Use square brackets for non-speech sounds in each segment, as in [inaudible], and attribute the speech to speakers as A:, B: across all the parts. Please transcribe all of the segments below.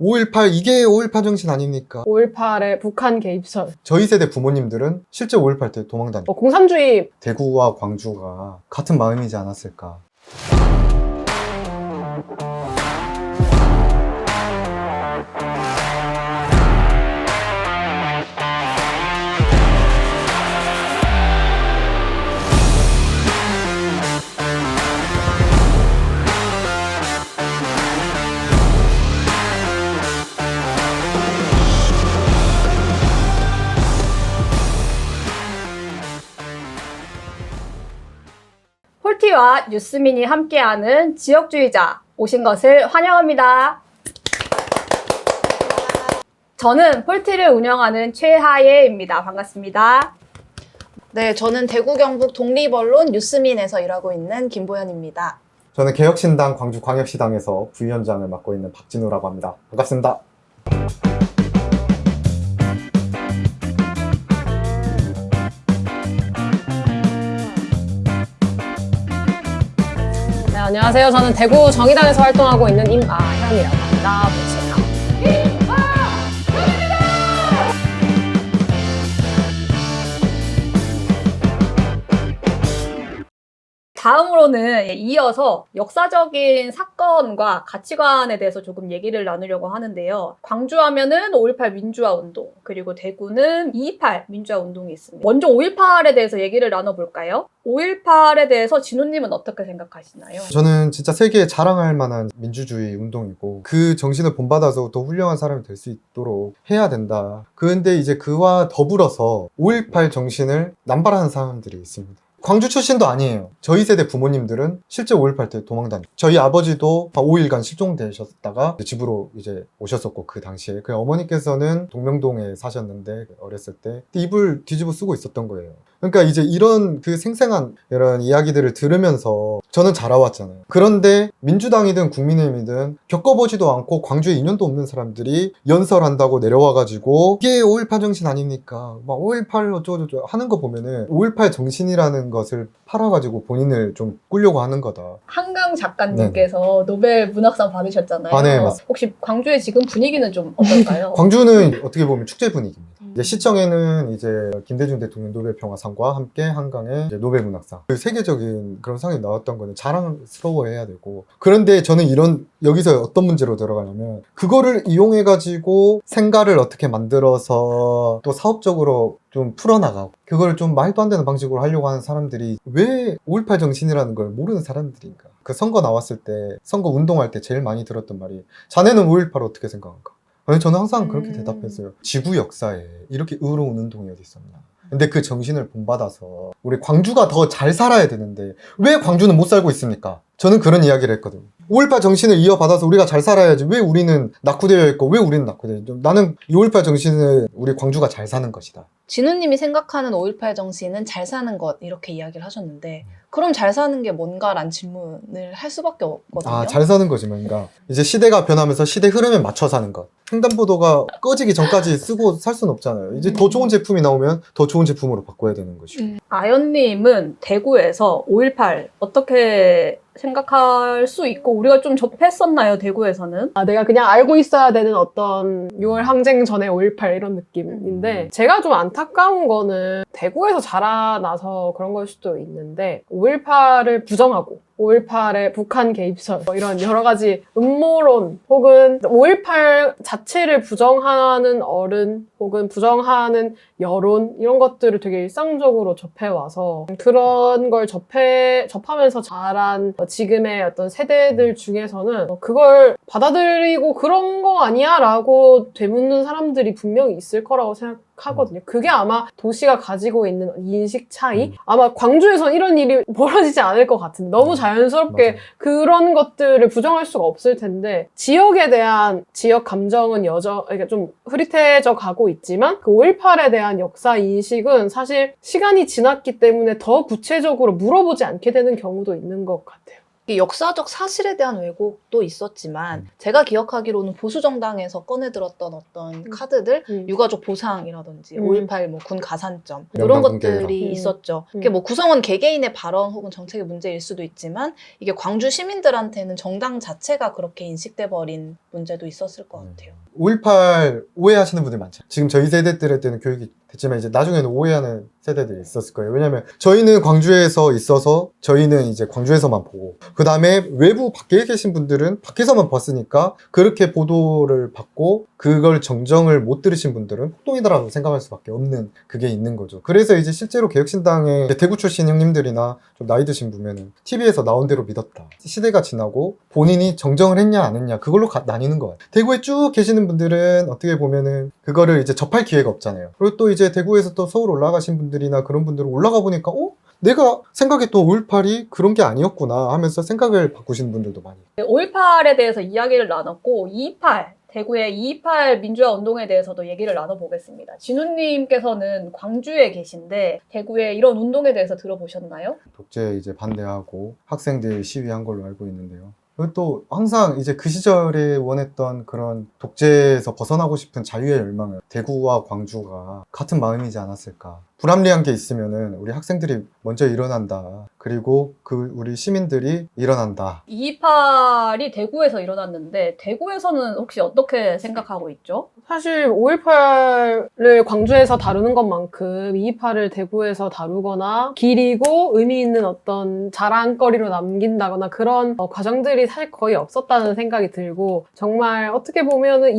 A: 5.18 이게 5.18 정신 아닙니까?
B: 5.18의 북한 개입설,
A: 저희 세대 부모님들은 실제 5.18 때 도망 다녔
B: 어, 공산주의
A: 대구와 광주가 같은 마음이지 않았을까.
C: 폴티와 뉴스민이 함께하는 지역주의자 오신 것을 환영합니다. 저는 폴티를 운영하는 최하예입니다. 반갑습니다.
D: 네, 저는 대구 경북 독립 언론 뉴스민에서 일하고 있는 김보현입니다.
A: 저는 개혁신당 광주광역시당에서 부위원장을 맡고 있는 박진우라고 합니다. 반갑습니다.
B: 안녕하세요. 저는 대구 정의당에서 활동하고 있는 임아현이라고 합니다.
C: 다음으로는 이어서 역사적인 사건과 가치관에 대해서 조금 얘기를 나누려고 하는데요. 광주 하면은 5.18 민주화 운동, 그리고 대구는 2.28 민주화 운동이 있습니다. 먼저 5.18에 대해서 얘기를 나눠볼까요? 5.18에 대해서 진우님은 어떻게 생각하시나요?
A: 저는 진짜 세계에 자랑할 만한 민주주의 운동이고 그 정신을 본받아서 더 훌륭한 사람이 될 수 있도록 해야 된다. 그런데 이제 그와 더불어서 5.18 정신을 남발하는 사람들이 있습니다. 광주 출신도 아니에요. 저희 세대 부모님들은 실제 5.18 때 도망 다녔 저희 아버지도 5일간 실종되셨다가 집으로 이제 오셨었고 그 당시에 그 어머니께서는 동명동에 사셨는데 어렸을 때 이불 뒤집어 쓰고 있었던 거예요. 그러니까 이제 이런 그 생생한 이런 이야기들을 들으면서 저는 자라왔잖아요. 그런데 민주당이든 국민의힘이든 겪어보지도 않고 광주에 인연도 없는 사람들이 연설한다고 내려와가지고 이게 5.18 정신 아닙니까? 막 5.18 어쩌고저쩌고 하는 거 보면은 5.18 정신이라는 것을 팔아가지고 본인을 좀 꾸려고 하는 거다.
C: 한강 작가님께서 노벨 문학상 받으셨잖아요.
A: 아, 네, 맞습니다.
C: 혹시 광주의 지금 분위기는 좀 어떨까요? [laughs]
A: 광주는 어떻게 보면 축제 분위기입니다.
C: 음.
A: 이제 시청에는 이제 김대중 대통령 노벨평화상과 함께 이제 노벨문학상 그 세계적인 그런 상이 나왔던 거는 자랑스러워해야 되고 그런데 저는 이런 여기서 어떤 문제로 들어가냐면 그거를 이용해 가지고 생가를 어떻게 만들어서 또 사업적으로 좀 풀어나가고 그걸 좀 말도 안 되는 방식으로 하려고 하는 사람들이 왜 5.18 정신이라는 걸 모르는 사람들인가 그 선거 나왔을 때 선거 운동할 때 제일 많이 들었던 말이 자네는 5.18 어떻게 생각한가 아니 저는 항상 그렇게
C: 음.
A: 대답했어요. 지구 역사에 이렇게 의로운 운동이 어디 있었나. 근데 그 정신을 본받아서 우리 광주가 더 잘 살아야 되는데 왜 광주는 못 살고 있습니까? 저는 그런 이야기를 했거든요. 5.18 정신을 이어받아서 우리가 잘 살아야지 왜 우리는 낙후되어 있고 왜 우리는 낙후되어 있죠? 나는 이5.18 정신을 우리 광주가 잘 사는 것이다.
D: 진우님이 생각하는 5.18 정신은 잘 사는 것 이렇게 이야기를 하셨는데 그럼 잘 사는 게 뭔가란 질문을 할 수밖에 없거든요.
A: 아, 잘 사는 거지, 뭔가. 이제 시대가 변하면서 시대 흐름에 맞춰 사는 것. 횡단보도가 꺼지기 전까지 쓰고 살 수는 없잖아요. 이제 더 좋은 제품이 나오면 더 좋은 제품으로 바꿔야 되는 것이고.
D: 음.
C: 아연님은 대구에서 5.18 어떻게 생각할 수 있고 우리가 좀 접했었나요 대구에서는?
B: 아, 내가 그냥 알고 있어야 되는 어떤 6월 항쟁 전에 5.18 이런 느낌인데, 제가 좀 안타까운 거는 대구에서 자라나서 그런 걸 수도 있는데, 5.18을 부정하고, 5.18의 북한 개입설, 뭐 이런 여러 가지 음모론, 혹은 5.18 자체를 부정하는 어른, 혹은 부정하는 여론, 이런 것들을 되게 일상적으로 접해와서, 그런 걸 접해, 접하면서 자란 지금의 어떤 세대들 중에서는 어, 그걸 받아들이고 그런 거 아니야? 라고 되묻는 사람들이 분명히 있을 거라고 생각 하거든요. 그게 아마 도시가 가지고 있는 인식 차이?
A: 음.
B: 아마 광주에선 이런 일이 [laughs] 벌어지지 않을 것 같은데 너무
A: 음,
B: 자연스럽게
A: 맞아요.
B: 그런 것들을 부정할 수가 없을 텐데 지역에 대한 지역 감정은 여전 그러니까 좀 흐릿해져 가고 있지만 그 5.18에 대한 역사 인식은 사실 시간이 지났기 때문에 더 구체적으로 물어보지 않게 되는 경우도 있는 것 같아요.
D: 이게 역사적 사실에 대한 왜곡도 있었지만
A: 음.
D: 제가 기억하기로는 보수 정당에서 꺼내 들었던 어떤
B: 음.
D: 카드들
B: 음.
D: 육아족 보상이라든지
B: 음.
D: 5.18 뭐 군 가산점 이런
A: 명당 분계라.
D: 것들이
B: 음.
D: 있었죠.
B: 음.
D: 그게 뭐 구성원 개개인의 발언 혹은 정책의 문제일 수도 있지만 이게 광주 시민들한테는 정당 자체가 그렇게 인식돼 버린 문제도 있었을 것 같아요.
A: 5.18 오해하시는 분들 많죠. 지금 저희 세대 때 때는 교육이 됐지만 이제 나중에는 오해하는 세대들이 있었을 거예요. 왜냐면 저희는 광주에서 있어서 저희는 이제 광주에서만 보고 그 다음에 외부 밖에 계신 분들은 밖에서만 봤으니까 그렇게 보도를 받고 그걸 정정을 못 들으신 분들은 폭동이다라고 생각할 수밖에 없는 그게 있는 거죠. 그래서 이제 실제로 개혁신당의 대구 출신 형님들이나 좀 나이 드신 분면은 TV에서 나온 대로 믿었다. 시대가 지나고 본인이 정정을 했냐 안 했냐 그걸로 가- 나뉘는 거예요. 대구에 쭉 계시는 분들은 어떻게 보면은 그거를 이제 접할 기회가 없잖아요. 그리고 또 이제 대구에서 또 서울 올라가신 분들이나 그런 분들은 올라가 보니까 어? 내가 생각했던 5.18이 그런 게 아니었구나 하면서 생각을 바꾸시는 분들도 많이
C: 5.18에 대해서 이야기를 나눴고 2.28 대구의 2.28 민주화 운동에 대해서도 얘기를 나눠보겠습니다. 진우님께서는 광주에 계신데 대구의 이런 운동에 대해서 들어보셨나요?
A: 독재 이제 반대하고 학생들 시위한 걸로 알고 있는데요. 그리고 또 항상 이제 그 시절에 원했던 그런 독재에서 벗어나고 싶은 자유의 열망을 대구와 광주가 같은 마음이지 않았을까. 불합리한 게 있으면은 우리 학생들이 먼저 일어난다. 그리고 그 우리 시민들이 일어난다.
C: 2.28이 대구에서 일어났는데 대구에서는 혹시 어떻게 생각하고 있죠?
B: 사실 5.18을 광주에서 다루는 것만큼 2.28을 대구에서 다루거나 기리고 의미 있는 어떤 자랑거리로 남긴다거나 그런 어, 과정들이 사실 거의 없었다는 생각이 들고 정말 어떻게 보면은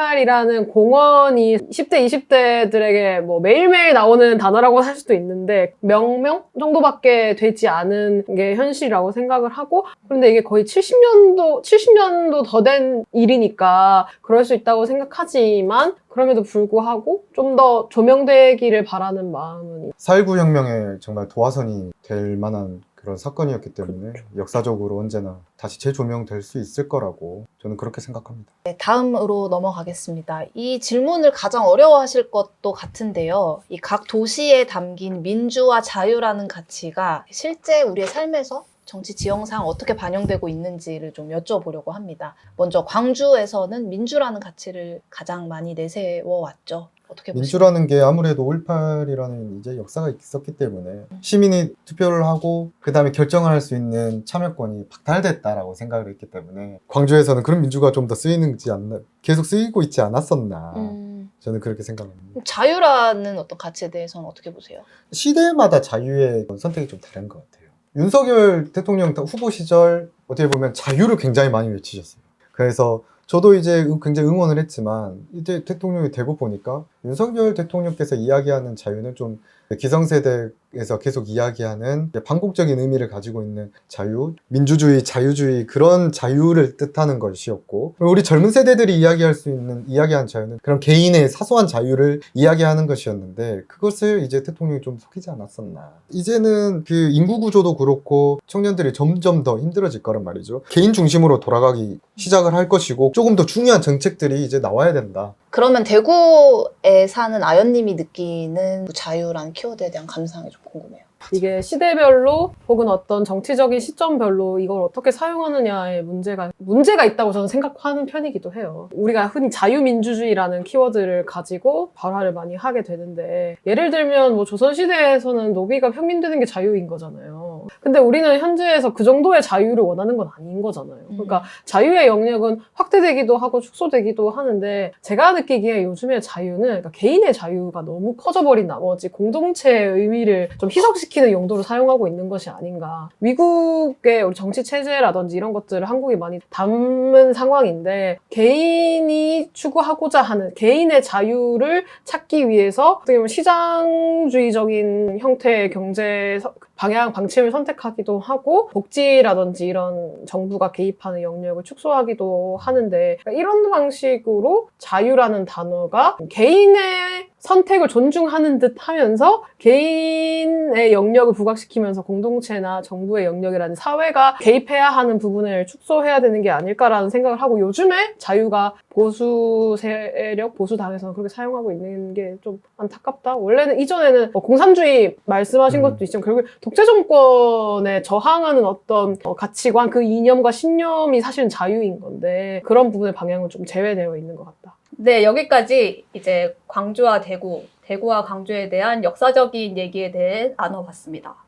B: 2.28이라는 공원이 10대, 20대들에게 뭐 매일매일 나오는 단어라고 할 수도 있는데 명명 정도밖에 되지 않은 게 현실이라고 생각을 하고 그런데 이게 거의 70년도, 70년도 더 된 일이니까 그럴 수 있다고 생각하지만 그럼에도 불구하고 좀 더 조명되기를 바라는 마음은
A: 4.19 혁명의 정말 도화선이 될 만한 그런 사건이었기 때문에 역사적으로 언제나 다시 재조명될 수 있을 거라고 저는 그렇게 생각합니다.
D: 네, 다음으로 넘어가겠습니다. 이 질문을 가장 어려워하실 것도 같은데요. 이 각 도시에 담긴 민주와 자유라는 가치가 실제 우리의 삶에서 정치 지형상 어떻게 반영되고 있는지를 좀 여쭤보려고 합니다. 먼저 광주에서는 민주라는 가치를 가장 많이 내세워 왔죠. 어떻게?
A: 민주라는 게 아무래도 5.18이라는 이제 역사가 있었기 때문에 시민이 투표를 하고 그 다음에 결정을 할 수 있는 참여권이 박탈됐다라고 생각을 했기 때문에 광주에서는 그런 민주가 좀 더 쓰이는지 않나 계속 쓰이고 있지 않았었나
D: 음,
A: 저는 그렇게 생각합니다.
D: 자유라는 어떤 가치에 대해서는 어떻게 보세요?
A: 시대마다 자유의 선택이 좀 다른 것 같아요. 윤석열 대통령 후보 시절 어떻게 보면 자유를 굉장히 많이 외치셨어요. 그래서 저도 이제 응- 굉장히 응원을 했지만 이제 대통령이 되고 보니까 윤석열 대통령께서 이야기하는 자유는 좀 기성세대에서 계속 이야기하는 반국적인 의미를 가지고 있는 자유, 민주주의, 자유주의 그런 자유를 뜻하는 것이었고 우리 젊은 세대들이 이야기할 수 있는 이야기하는 자유는 그런 개인의 사소한 자유를 이야기하는 것이었는데 그것을 이제 대통령이 좀 속이지 않았었나. 이제는 그 인구 구조도 그렇고 청년들이 점점 더 힘들어질 거란 말이죠. 개인 중심으로 돌아가기 시작을 할 것이고 조금 더 중요한 정책들이 이제 나와야 된다.
D: 그러면 대구에 사는 아연님이 느끼는 자유라는 키워드에 대한 감상이 좀 궁금해요.
B: 이게 시대별로 혹은 어떤 정치적인 시점별로 이걸 어떻게 사용하느냐의 문제가 문제가 있다고 저는 생각하는 편이기도 해요. 우리가 흔히 자유민주주의라는 키워드를 가지고 발화를 많이 하게 되는데 예를 들면 뭐 조선 시대에서는 노비가 평민되는 게 자유인 거잖아요. 근데 우리는 현재에서 그 정도의 자유를 원하는 건 아닌 거잖아요. 그러니까 자유의 영역은 확대되기도 하고 축소되기도 하는데 제가 느끼기에 요즘의 자유는 그러니까 개인의 자유가 너무 커져버린 나머지 공동체의 의미를 좀 희석시키는 용도로 사용하고 있는 것이 아닌가. 미국의 우리 정치 체제라든지 이런 것들을 한국이 많이 담은 상황인데 개인이 추구하고자 하는 개인의 자유를 찾기 위해서 어떻게 보면 시장주의적인 형태의 경제 서- 방향, 방침을 선택하기도 하고 복지라든지 이런 정부가 개입하는 영역을 축소하기도 하는데 그러니까 이런 방식으로 자유라는 단어가 개인의 선택을 존중하는 듯 하면서 개인의 영역을 부각시키면서 공동체나 정부의 영역이라는 사회가 개입해야 하는 부분을 축소해야 되는 게 아닐까라는 생각을 하고 요즘에 자유가 보수 세력, 보수 당에서는 그렇게 사용하고 있는 게 좀 안타깝다. 원래는 이전에는 뭐 공산주의 말씀하신
A: 음.
B: 것도 있지만 결국 독재 정권에 저항하는 어떤 어, 가치관, 그 이념과 신념이 사실은 자유인 건데 그런 부분의 방향은 좀 제외되어 있는 것 같다.
C: 네, 여기까지 이제 광주와 대구, 대구와 광주에 대한 역사적인 얘기에 대해 나눠봤습니다.